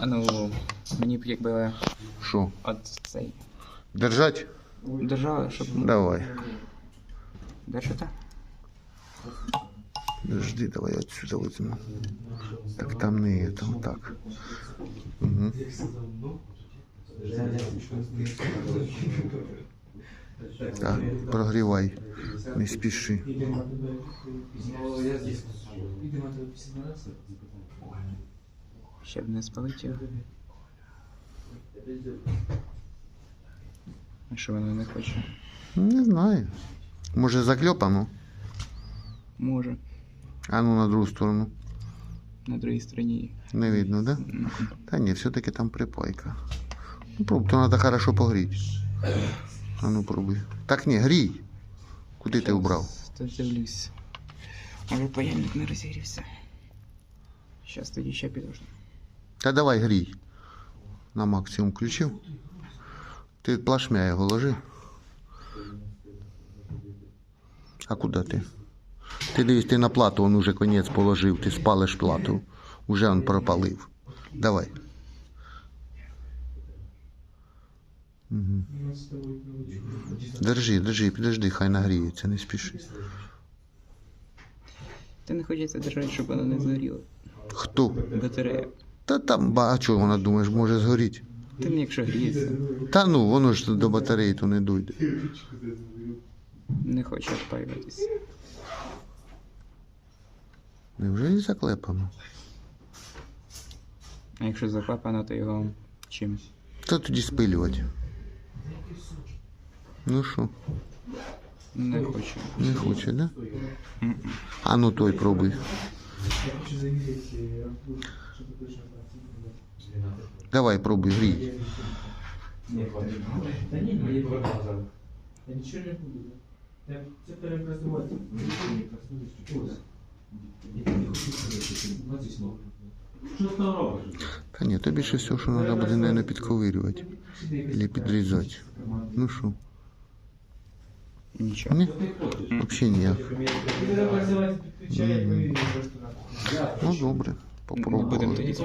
А ну, мені б якби Що? от цей. Держать? Держали, щоб. Давай. Держите? Подожди, давай отсюда возьму. Так там не это, вот так. Угу. Так, прогрівай. Не спіши. Щоб не спалить його. А що вона не хоче? Не знаю. Може закльопано? Може. А ну на другу сторону. На другій стороні. Не видно, да? Та ні, все-таки там припайка. Ну, пробуй, то треба хорошо погріти. А ну пробуй. Так ні, грій. Куди ти убрав? Дивлюсь. Може паяльник не розігрівся. Щас тоді ще підожду. Та давай грій. На максимум включив. Ти плашмя його ложи. А куди ти? Ти дивись, ти на плату он уже конець положив, ти спалиш плату. Уже он пропалив. Давай. Угу. Держи, держи, підожди, хай нагріється, не спіши. Ти не хочеться держати, щоб вона не згоріла. Хто? Батарея. Та там багато вона думаєш, може згоріти. Тим якщо гріється, Та ну, воно ж до батареї то не дойде. не хоче відпаюватись. Невже і заклепано? А якщо заклапано, то його чим? Та тоді спилювати. Ну що, Не хочу. не хоче, да? А ну той пробуй. Давай пробуй, грій. Та ні, мені показав. Я нічого не буду. Я це перепрацювати. Що ти там робиш? Та ні, тобі ще все, що треба буде, мабуть, підковирювати. Або підрізати. Ну що, Нічого. ні? Ти хочеш? Взагалі ніяк. Ну добре, тоді